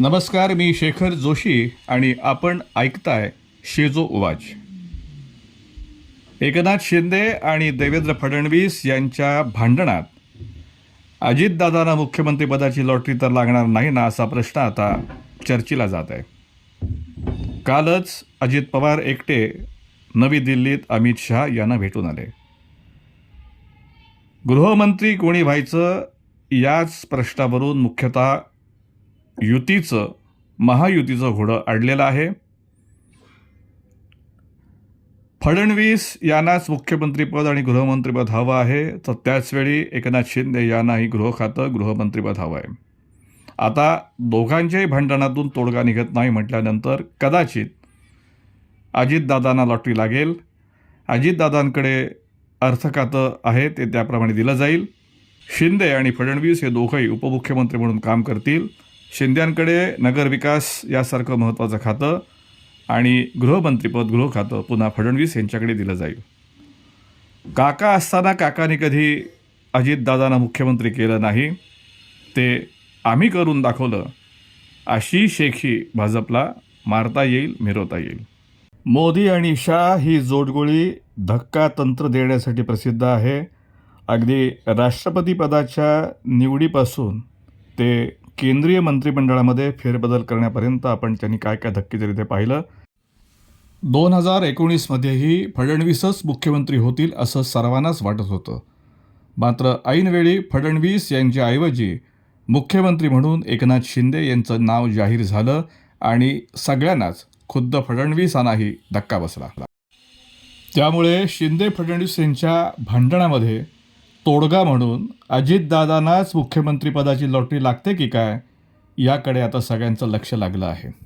नमस्कार मी शेखर जोशी आणि आपण ऐकताय शेजो उवाज एकनाथ शिंदे आणि देवेंद्र फडणवीस यांच्या भांडणात अजितदादांना मुख्यमंत्रीपदाची लॉटरी तर लागणार नाही ना असा प्रश्न आता चर्चेला जात आहे. कालच अजित पवार एकटे नवी दिल्लीत अमित शहा यांना भेटून आले. गृहमंत्री कोणी व्हायचं याच प्रश्नावरून मुख्यतः युतीचं महायुतीचं घोडं अडलेलं आहे. फडणवीस यांनाच मुख्यमंत्रीपद आणि गृहमंत्रीपद हवं आहे. तर त्याचवेळी एकनाथ शिंदे यांनाही गृह खातं गृहमंत्रीपद हवं आहे. आता दोघांच्याही भांडणातून तोडगा निघत नाही म्हटल्यानंतर कदाचित अजितदादांना लॉटरी लागेल. अजितदादांकडे अर्थ खातं आहे ते त्याप्रमाणे दिलं जाईल. शिंदे आणि फडणवीस हे दोघंही उपमुख्यमंत्री म्हणून काम करतील. शिंद्यांकडे नगरविकास यासारखं महत्त्वाचं खातं आणि गृहमंत्रीपद गृह खातं पुन्हा फडणवीस यांच्याकडे दिलं जाईल. काका असताना काकाने कधी अजितदादांना मुख्यमंत्री केलं नाही ते आम्ही करून दाखवलं अशी शेखी भाजपला मारता येईल मिरवता येईल. मोदी आणि शाह ही जोडगोळी धक्का तंत्र देण्यासाठी प्रसिद्ध आहे. अगदी राष्ट्रपतीपदाच्या निवडीपासून ते केंद्रीय मंत्रिमंडळामध्ये फेरबदल करण्यापर्यंत आपण त्यांनी काय काय धक्के दिले ते पाहिलं दोन हजार एकोणीसमध्येही फडणवीसच मुख्यमंत्री होतील असं सर्वांनाच वाटत होतं. मात्र ऐनवेळी फडणवीस यांच्याऐवजी मुख्यमंत्री म्हणून एकनाथ शिंदे यांचं नाव जाहीर झालं आणि सगळ्यांनाच खुद्द फडणवीसांनाही धक्का बसला. त्यामुळे शिंदे फडणवीस यांच्या भांडणामध्ये तोडगा म्हणून अजितदादांनाच मुख्यमंत्रीपदाची लॉटरी लागते की काय? याकडे आता सगळ्यांचं लक्ष लागलं आहे.